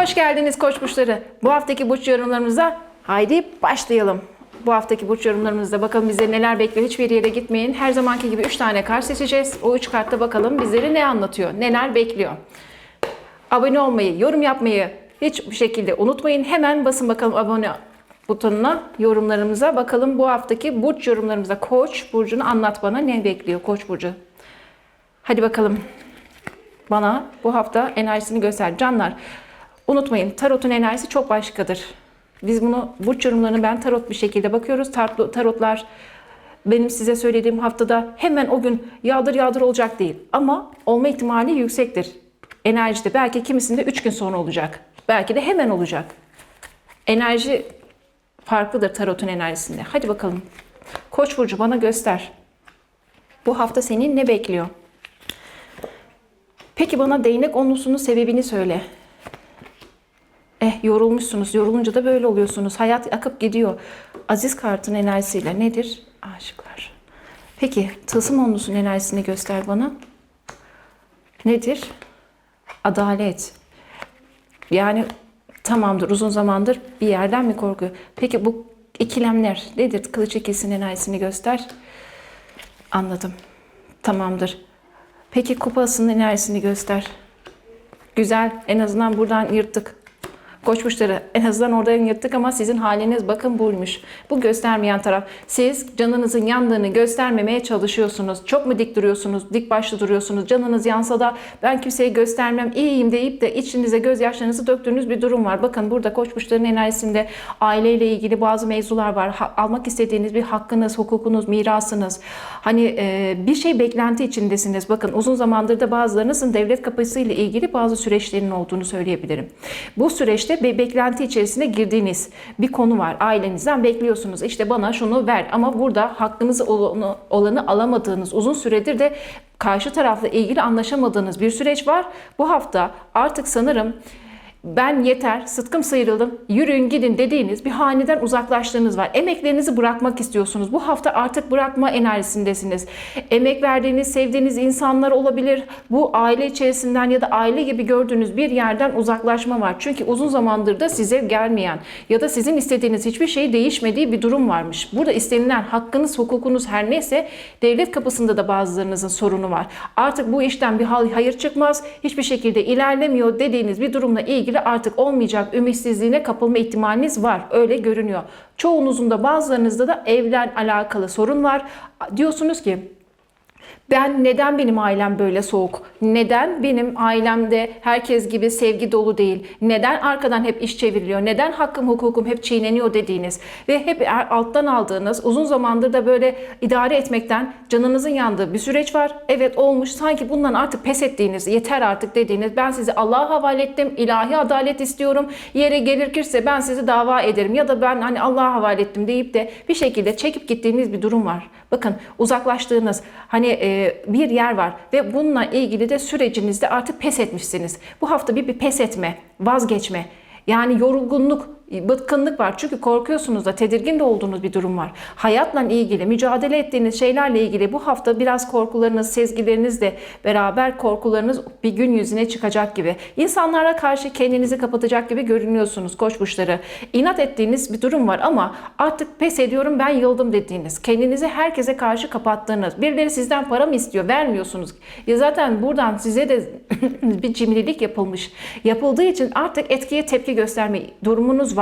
Hoş geldiniz koç burçları. Bu haftaki burç yorumlarımıza haydi başlayalım. Bu haftaki burç yorumlarımızda bakalım bize neler bekliyor. Hiçbir yere gitmeyin. Her zamanki gibi 3 tane kart seçeceğiz. O 3 kartta bakalım bizleri ne anlatıyor, neler bekliyor. Abone olmayı, yorum yapmayı hiçbir şekilde unutmayın. Hemen basın bakalım abone butonuna yorumlarımıza. Bakalım bu haftaki burç yorumlarımızda Koç burcunu anlat bana ne bekliyor Koç burcu. Hadi bakalım bana bu hafta enerjisini göster. Canlar unutmayın tarotun enerjisi çok başkadır. Biz bunu burç yorumlarını ben tarot bir şekilde bakıyoruz. Tarot- Tarotlar benim size söylediğim haftada hemen o gün yağdır yağdır olacak değil. Ama olma ihtimali yüksektir. Enerjide belki kimisinde 3 gün sonra olacak. Belki de hemen olacak. Enerji farklıdır tarotun enerjisinde. Hadi bakalım. Koç burcu bana göster. Bu hafta senin ne bekliyor? Peki bana değnek onlusunun sebebini söyle. Eh yorulmuşsunuz. Yorulunca da böyle oluyorsunuz. Hayat akıp gidiyor. Aziz kartın enerjisiyle nedir? Aşıklar. Peki tılsım onlusunun enerjisini göster bana. Nedir? Adalet. Yani tamamdır uzun zamandır bir yerden mi korkuyor? Peki bu ikilemler nedir? Kılıç ikisinin enerjisini göster. Anladım. Tamamdır. Peki kupasının enerjisini göster. Güzel. En azından buradan yırttık. Koç burçları en azından oradan yırttık ama sizin haliniz bakın buymuş. Bu göstermeyen taraf. Siz canınızın yandığını göstermemeye çalışıyorsunuz. Çok mu dik duruyorsunuz? Dik başlı duruyorsunuz. Canınız yansa da ben kimseye göstermem iyiyim deyip de içinize gözyaşlarınızı döktüğünüz bir durum var. Bakın burada koç burçlarının enerjisinde aileyle ilgili bazı mevzular var. Ha- almak istediğiniz bir hakkınız, hukukunuz, mirasınız. Hani e, bir şey beklenti içindesiniz. Bakın uzun zamandır da bazılarınızın devlet kapısıyla ilgili bazı süreçlerin olduğunu söyleyebilirim. Bu süreçte bir beklenti içerisine girdiğiniz bir konu var. Ailenizden bekliyorsunuz. İşte bana şunu ver ama burada hakkınız olanı, olanı alamadığınız uzun süredir de karşı tarafla ilgili anlaşamadığınız bir süreç var. Bu hafta artık sanırım ben yeter, sıtkım sıyrıldım, yürüyün gidin dediğiniz bir haneden uzaklaştığınız var. Emeklerinizi bırakmak istiyorsunuz. Bu hafta artık bırakma enerjisindesiniz. Emek verdiğiniz, sevdiğiniz insanlar olabilir. Bu aile içerisinden ya da aile gibi gördüğünüz bir yerden uzaklaşma var. Çünkü uzun zamandır da size gelmeyen ya da sizin istediğiniz hiçbir şey değişmediği bir durum varmış. Burada istenilen hakkınız, hukukunuz her neyse devlet kapısında da bazılarınızın sorunu var. Artık bu işten bir hayır çıkmaz, hiçbir şekilde ilerlemiyor dediğiniz bir durumla ilgili artık olmayacak ümitsizliğine kapılma ihtimaliniz var. Öyle görünüyor. Çoğunuzun da bazılarınızda da evlen alakalı sorun var. Diyorsunuz ki ben neden benim ailem böyle soğuk? Neden benim ailemde herkes gibi sevgi dolu değil? Neden arkadan hep iş çevriliyor? Neden hakkım hukukum hep çiğneniyor dediğiniz ve hep er- alttan aldığınız uzun zamandır da böyle idare etmekten canınızın yandığı bir süreç var. Evet olmuş sanki bundan artık pes ettiğiniz yeter artık dediğiniz ben sizi Allah'a havale ettim ilahi adalet istiyorum yere gelirse ben sizi dava ederim ya da ben hani Allah'a havale ettim deyip de bir şekilde çekip gittiğiniz bir durum var. Bakın uzaklaştığınız hani e, bir yer var ve bununla ilgili de sürecinizde artık pes etmişsiniz. Bu hafta bir, bir pes etme, vazgeçme. Yani yorgunluk, bıtkınlık var. Çünkü korkuyorsunuz da tedirgin de olduğunuz bir durum var. Hayatla ilgili, mücadele ettiğiniz şeylerle ilgili bu hafta biraz korkularınız, sezgilerinizle beraber korkularınız bir gün yüzüne çıkacak gibi. İnsanlara karşı kendinizi kapatacak gibi görünüyorsunuz koç burçları. İnat ettiğiniz bir durum var ama artık pes ediyorum ben yıldım dediğiniz. Kendinizi herkese karşı kapattığınız. Birileri sizden para mı istiyor? Vermiyorsunuz. Ya zaten buradan size de bir cimrilik yapılmış. Yapıldığı için artık etkiye tepki gösterme durumunuz var.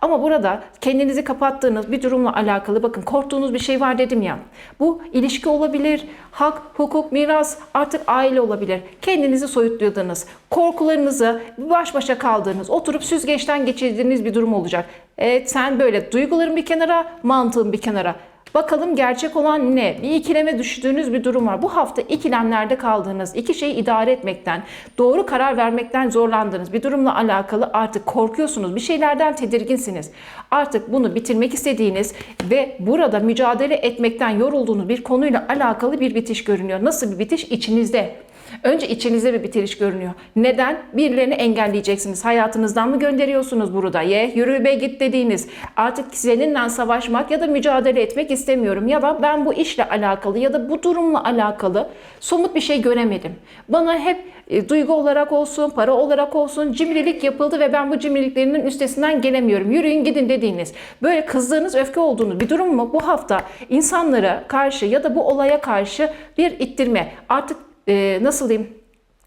Ama burada kendinizi kapattığınız bir durumla alakalı bakın korktuğunuz bir şey var dedim ya. Bu ilişki olabilir, hak, hukuk, miras, artık aile olabilir. Kendinizi soyutladığınız, korkularınızı baş başa kaldığınız, oturup süzgeçten geçirdiğiniz bir durum olacak. Evet sen böyle duyguların bir kenara, mantığın bir kenara. Bakalım gerçek olan ne? Bir ikileme düştüğünüz bir durum var. Bu hafta ikilemlerde kaldığınız, iki şeyi idare etmekten, doğru karar vermekten zorlandığınız bir durumla alakalı artık korkuyorsunuz. Bir şeylerden tedirginsiniz. Artık bunu bitirmek istediğiniz ve burada mücadele etmekten yorulduğunuz bir konuyla alakalı bir bitiş görünüyor. Nasıl bir bitiş? İçinizde. Önce içinizde bir bitiriş görünüyor. Neden? Birilerini engelleyeceksiniz. Hayatınızdan mı gönderiyorsunuz burada? Ye, yürü be git dediğiniz. Artık seninle savaşmak ya da mücadele etmek istemiyorum. Ya da ben bu işle alakalı ya da bu durumla alakalı somut bir şey göremedim. Bana hep e, duygu olarak olsun, para olarak olsun cimrilik yapıldı ve ben bu cimriliklerinin üstesinden gelemiyorum. Yürüyün gidin dediğiniz. Böyle kızdığınız, öfke olduğunuz bir durum mu? Bu hafta insanlara karşı ya da bu olaya karşı bir ittirme. Artık e, nasıl diyeyim?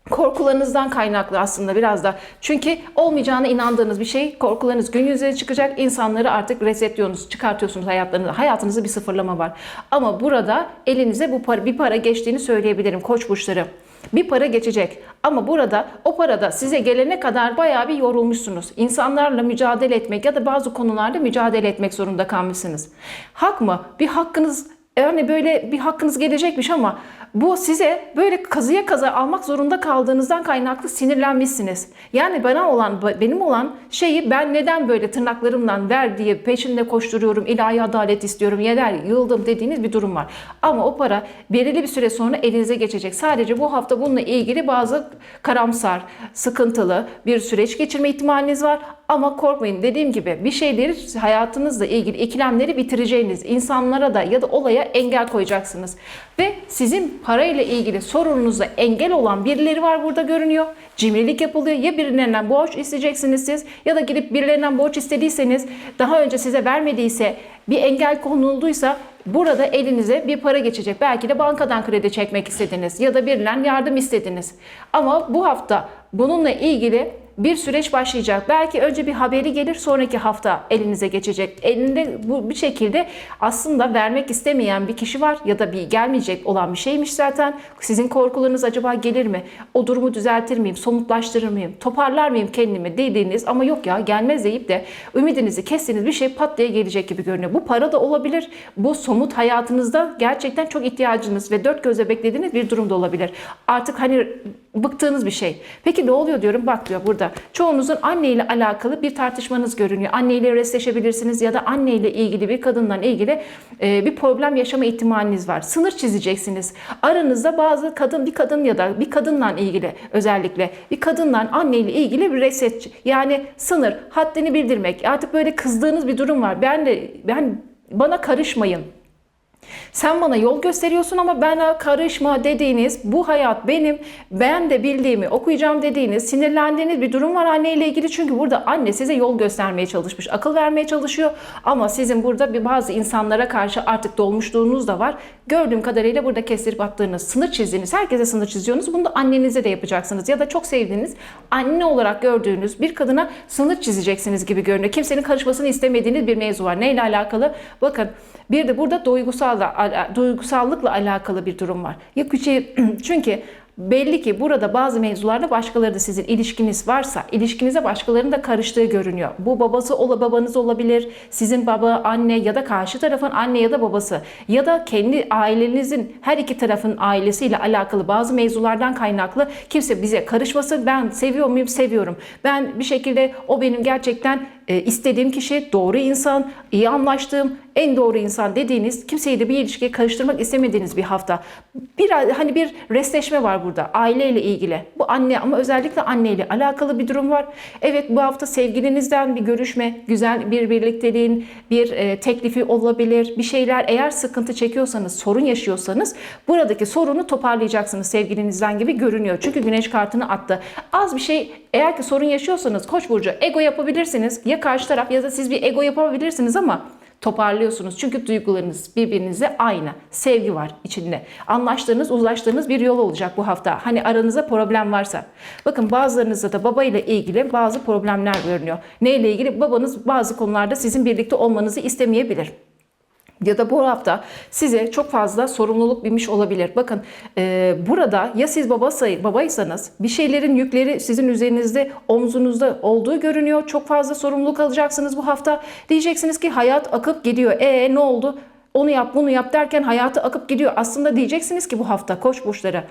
Korkularınızdan kaynaklı aslında biraz da. Çünkü olmayacağına inandığınız bir şey, korkularınız gün yüzeye çıkacak. İnsanları artık resetliyorsunuz, çıkartıyorsunuz hayatlarınızda. Hayatınızda bir sıfırlama var. Ama burada elinize bu para, bir para geçtiğini söyleyebilirim koç burçları. Bir para geçecek. Ama burada o parada size gelene kadar bayağı bir yorulmuşsunuz. İnsanlarla mücadele etmek ya da bazı konularda mücadele etmek zorunda kalmışsınız. Hak mı? Bir hakkınız yani böyle bir hakkınız gelecekmiş ama bu size böyle kazıya kaza almak zorunda kaldığınızdan kaynaklı sinirlenmişsiniz. Yani bana olan, benim olan şeyi ben neden böyle tırnaklarımdan ver diye peşinde koşturuyorum, ilahi adalet istiyorum, yeter, yıldım dediğiniz bir durum var. Ama o para belirli bir süre sonra elinize geçecek. Sadece bu hafta bununla ilgili bazı karamsar, sıkıntılı bir süreç geçirme ihtimaliniz var. Ama korkmayın dediğim gibi bir şeyleri hayatınızla ilgili ikilemleri bitireceğiniz insanlara da ya da olaya engel koyacaksınız. Ve sizin parayla ilgili sorununuza engel olan birileri var burada görünüyor. Cimrilik yapılıyor. Ya birilerinden borç isteyeceksiniz siz ya da gidip birilerinden borç istediyseniz daha önce size vermediyse bir engel konulduysa Burada elinize bir para geçecek. Belki de bankadan kredi çekmek istediniz ya da birinden yardım istediniz. Ama bu hafta bununla ilgili bir süreç başlayacak. Belki önce bir haberi gelir sonraki hafta elinize geçecek. Elinde bu bir şekilde aslında vermek istemeyen bir kişi var ya da bir gelmeyecek olan bir şeymiş zaten. Sizin korkularınız acaba gelir mi? O durumu düzeltir miyim? Somutlaştırır mıyım? Toparlar mıyım kendimi dediğiniz ama yok ya gelmez deyip de ümidinizi kestiğiniz bir şey pat diye gelecek gibi görünüyor. Bu para da olabilir. Bu somut hayatınızda gerçekten çok ihtiyacınız ve dört gözle beklediğiniz bir durum da olabilir. Artık hani bıktığınız bir şey. Peki ne oluyor diyorum bak diyor burada. Çoğunuzun anneyle alakalı bir tartışmanız görünüyor. Anneyle restleşebilirsiniz ya da anneyle ilgili bir kadından ilgili e, bir problem yaşama ihtimaliniz var. Sınır çizeceksiniz. Aranızda bazı kadın bir kadın ya da bir kadınla ilgili özellikle bir kadınla anneyle ilgili bir reset yani sınır haddini bildirmek. Artık böyle kızdığınız bir durum var. Ben de ben bana karışmayın. Sen bana yol gösteriyorsun ama bana karışma dediğiniz bu hayat benim ben de bildiğimi okuyacağım dediğiniz sinirlendiğiniz bir durum var anneyle ilgili. Çünkü burada anne size yol göstermeye çalışmış, akıl vermeye çalışıyor ama sizin burada bir bazı insanlara karşı artık dolmuşluğunuz da var. Gördüğüm kadarıyla burada kestirip attığınız, sınır çizdiğiniz, herkese sınır çiziyorsunuz. Bunu da annenize de yapacaksınız ya da çok sevdiğiniz, anne olarak gördüğünüz bir kadına sınır çizeceksiniz gibi görünüyor. Kimsenin karışmasını istemediğiniz bir mevzu var. Neyle alakalı? Bakın bir de burada duygusal da, duygusallıkla alakalı bir durum var. Ya küçüğü, çünkü belli ki burada bazı mevzularda başkaları da sizin ilişkiniz varsa ilişkinize başkalarının da karıştığı görünüyor. Bu babası ola babanız olabilir, sizin baba, anne ya da karşı tarafın anne ya da babası ya da kendi ailenizin her iki tarafın ailesiyle alakalı bazı mevzulardan kaynaklı kimse bize karışmasın. Ben seviyor muyum? Seviyorum. Ben bir şekilde o benim gerçekten e, istediğim kişi, doğru insan, iyi anlaştığım, en doğru insan dediğiniz, kimseyi de bir ilişkiye karıştırmak istemediğiniz bir hafta. Bir hani bir restleşme var burada aileyle ilgili. Bu anne ama özellikle anneyle alakalı bir durum var. Evet bu hafta sevgilinizden bir görüşme, güzel bir birlikteliğin bir e, teklifi olabilir. Bir şeyler eğer sıkıntı çekiyorsanız, sorun yaşıyorsanız buradaki sorunu toparlayacaksınız sevgilinizden gibi görünüyor. Çünkü güneş kartını attı. Az bir şey eğer ki sorun yaşıyorsanız Koç burcu ego yapabilirsiniz. Ya karşı taraf ya da siz bir ego yapabilirsiniz ama toparlıyorsunuz. Çünkü duygularınız birbirinize aynı. Sevgi var içinde. Anlaştığınız, uzlaştığınız bir yol olacak bu hafta. Hani aranızda problem varsa. Bakın bazılarınızda da baba ile ilgili bazı problemler görünüyor. Neyle ilgili? Babanız bazı konularda sizin birlikte olmanızı istemeyebilir ya da bu hafta size çok fazla sorumluluk binmiş olabilir. Bakın e, burada ya siz babası, babaysanız bir şeylerin yükleri sizin üzerinizde omzunuzda olduğu görünüyor. Çok fazla sorumluluk alacaksınız bu hafta. Diyeceksiniz ki hayat akıp gidiyor. E ne oldu? Onu yap bunu yap derken hayatı akıp gidiyor. Aslında diyeceksiniz ki bu hafta koç burçları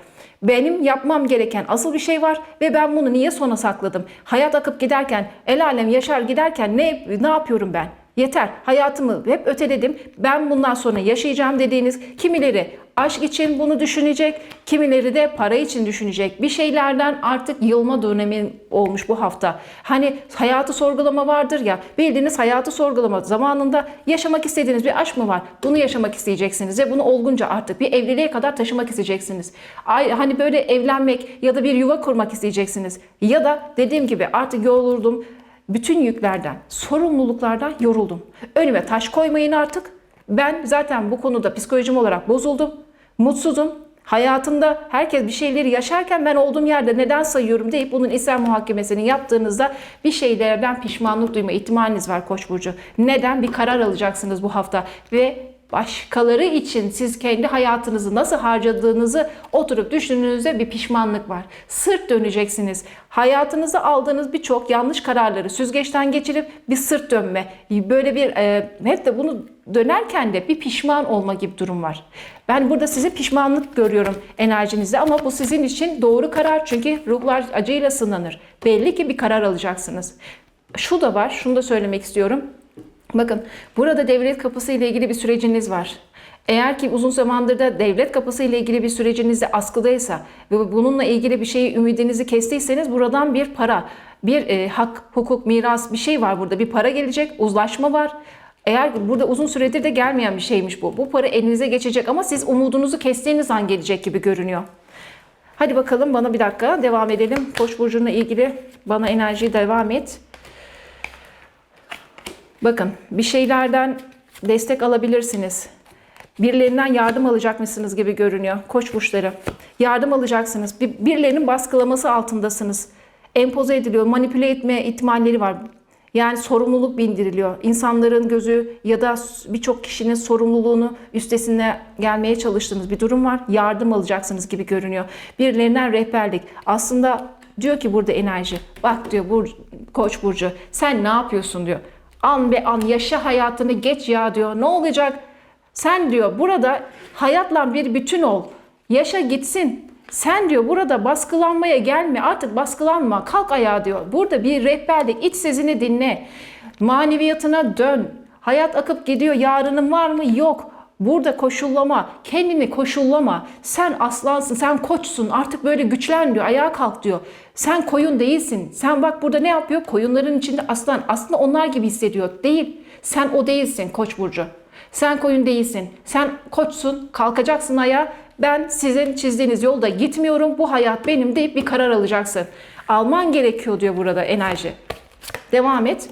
benim yapmam gereken asıl bir şey var ve ben bunu niye sona sakladım? Hayat akıp giderken, el alem yaşar giderken ne ne yapıyorum ben? Yeter. Hayatımı hep öteledim. Ben bundan sonra yaşayacağım dediğiniz kimileri aşk için bunu düşünecek, kimileri de para için düşünecek. Bir şeylerden artık yılma dönemi olmuş bu hafta. Hani hayatı sorgulama vardır ya. Bildiğiniz hayatı sorgulama zamanında yaşamak istediğiniz bir aşk mı var? Bunu yaşamak isteyeceksiniz ve bunu olgunca artık bir evliliğe kadar taşımak isteyeceksiniz. Ay, hani böyle evlenmek ya da bir yuva kurmak isteyeceksiniz. Ya da dediğim gibi artık yoruldum. Bütün yüklerden, sorumluluklardan yoruldum. Önüme taş koymayın artık. Ben zaten bu konuda psikolojim olarak bozuldum. Mutsuzum. Hayatımda herkes bir şeyleri yaşarken ben olduğum yerde neden sayıyorum deyip bunun İslam muhakemesini yaptığınızda bir şeylerden pişmanlık duyma ihtimaliniz var Koç burcu. Neden? Bir karar alacaksınız bu hafta ve başkaları için siz kendi hayatınızı nasıl harcadığınızı oturup düşündüğünüzde bir pişmanlık var. Sırt döneceksiniz. Hayatınızda aldığınız birçok yanlış kararları süzgeçten geçirip bir sırt dönme. Böyle bir e, hep de bunu dönerken de bir pişman olma gibi durum var. Ben burada sizi pişmanlık görüyorum enerjinizde ama bu sizin için doğru karar çünkü ruhlar acıyla sınanır. Belli ki bir karar alacaksınız. Şu da var, şunu da söylemek istiyorum. Bakın burada devlet kapısı ile ilgili bir süreciniz var. Eğer ki uzun zamandır da devlet kapısı ile ilgili bir süreciniz de askıdaysa ve bununla ilgili bir şeyi ümidinizi kestiyseniz buradan bir para, bir e, hak, hukuk, miras bir şey var burada. Bir para gelecek, uzlaşma var. Eğer burada uzun süredir de gelmeyen bir şeymiş bu. Bu para elinize geçecek ama siz umudunuzu kestiğiniz an gelecek gibi görünüyor. Hadi bakalım bana bir dakika devam edelim. Koç burcuna ilgili bana enerjiyi devam et. Bakın bir şeylerden destek alabilirsiniz. Birilerinden yardım alacakmışsınız gibi görünüyor. Koç burçları. Yardım alacaksınız. Bir, birilerinin baskılaması altındasınız. Empoze ediliyor, manipüle etme ihtimalleri var. Yani sorumluluk bindiriliyor. İnsanların gözü ya da birçok kişinin sorumluluğunu üstesine gelmeye çalıştığınız bir durum var. Yardım alacaksınız gibi görünüyor. Birilerinden rehberlik. Aslında diyor ki burada enerji. Bak diyor Bur Koç burcu sen ne yapıyorsun diyor. An be an yaşa hayatını geç ya diyor. Ne olacak? Sen diyor burada hayatla bir bütün ol. Yaşa gitsin. Sen diyor burada baskılanmaya gelme. Artık baskılanma. Kalk ayağa diyor. Burada bir rehberlik. iç sesini dinle. Maneviyatına dön. Hayat akıp gidiyor. Yarının var mı? Yok. Burada koşullama, kendini koşullama. Sen aslansın, sen koçsun. Artık böyle güçlen diyor. Ayağa kalk diyor. Sen koyun değilsin. Sen bak burada ne yapıyor? Koyunların içinde aslan. Aslında onlar gibi hissediyor. Değil. Sen o değilsin Koç burcu. Sen koyun değilsin. Sen koçsun. Kalkacaksın ayağa. Ben sizin çizdiğiniz yolda gitmiyorum. Bu hayat benim deyip bir karar alacaksın. Alman gerekiyor diyor burada enerji. Devam et.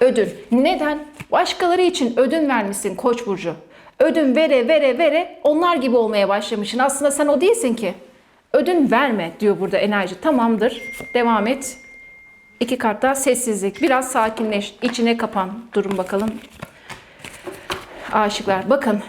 Ödül. Neden? Başkaları için ödün vermişsin Koç burcu. Ödün vere vere vere onlar gibi olmaya başlamışsın. Aslında sen o değilsin ki. Ödün verme diyor burada enerji. Tamamdır. Devam et. İki kart daha sessizlik. Biraz sakinleş. İçine kapan. Durun bakalım. Aşıklar. Bakın.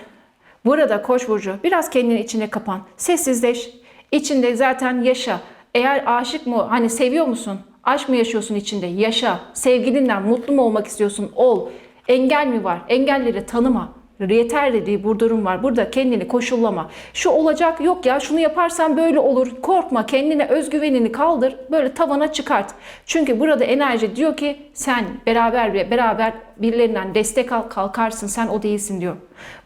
Burada Koç burcu biraz kendini içine kapan. Sessizleş. İçinde zaten yaşa. Eğer aşık mı hani seviyor musun? Aşk mı yaşıyorsun içinde? Yaşa. Sevgilinden mutlu mu olmak istiyorsun? Ol. Engel mi var? Engelleri tanıma. Yeter dediği bu durum var. Burada kendini koşullama. Şu olacak yok ya şunu yaparsan böyle olur. Korkma kendine özgüvenini kaldır. Böyle tavana çıkart. Çünkü burada enerji diyor ki sen beraber ve beraber birilerinden destek al kalkarsın. Sen o değilsin diyor.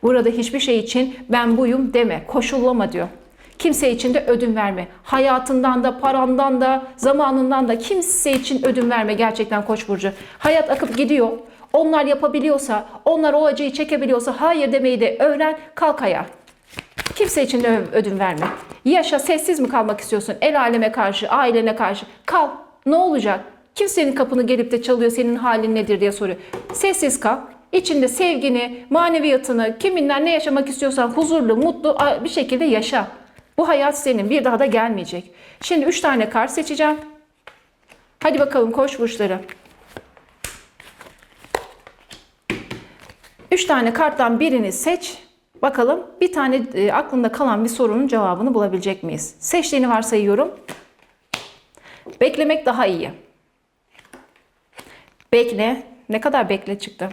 Burada hiçbir şey için ben buyum deme. Koşullama diyor. Kimse için de ödün verme. Hayatından da, parandan da, zamanından da kimse için ödün verme gerçekten Koç burcu. Hayat akıp gidiyor. Onlar yapabiliyorsa, onlar o acıyı çekebiliyorsa hayır demeyi de öğren, kalk ayağa. Kimse için ödün verme. Yaşa, sessiz mi kalmak istiyorsun? El aleme karşı, ailene karşı. Kal. Ne olacak? Kimsenin kapını gelip de çalıyor, senin halin nedir diye soruyor. Sessiz kal. İçinde sevgini, maneviyatını, kiminle ne yaşamak istiyorsan huzurlu, mutlu bir şekilde yaşa. Bu hayat senin. Bir daha da gelmeyecek. Şimdi 3 tane kart seçeceğim. Hadi bakalım koç burçları. 3 tane karttan birini seç. Bakalım bir tane e, aklında kalan bir sorunun cevabını bulabilecek miyiz? Seçtiğini varsayıyorum. Beklemek daha iyi. Bekle. Ne kadar bekle çıktı?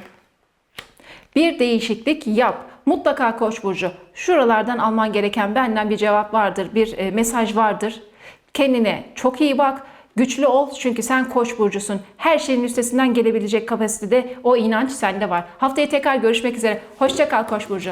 Bir değişiklik yap. Mutlaka Koç burcu. Şuralardan alman gereken benden bir cevap vardır, bir e, mesaj vardır. Kendine çok iyi bak. Güçlü ol çünkü sen koç burcusun. Her şeyin üstesinden gelebilecek kapasitede o inanç sende var. Haftaya tekrar görüşmek üzere. Hoşça kal koç burcu.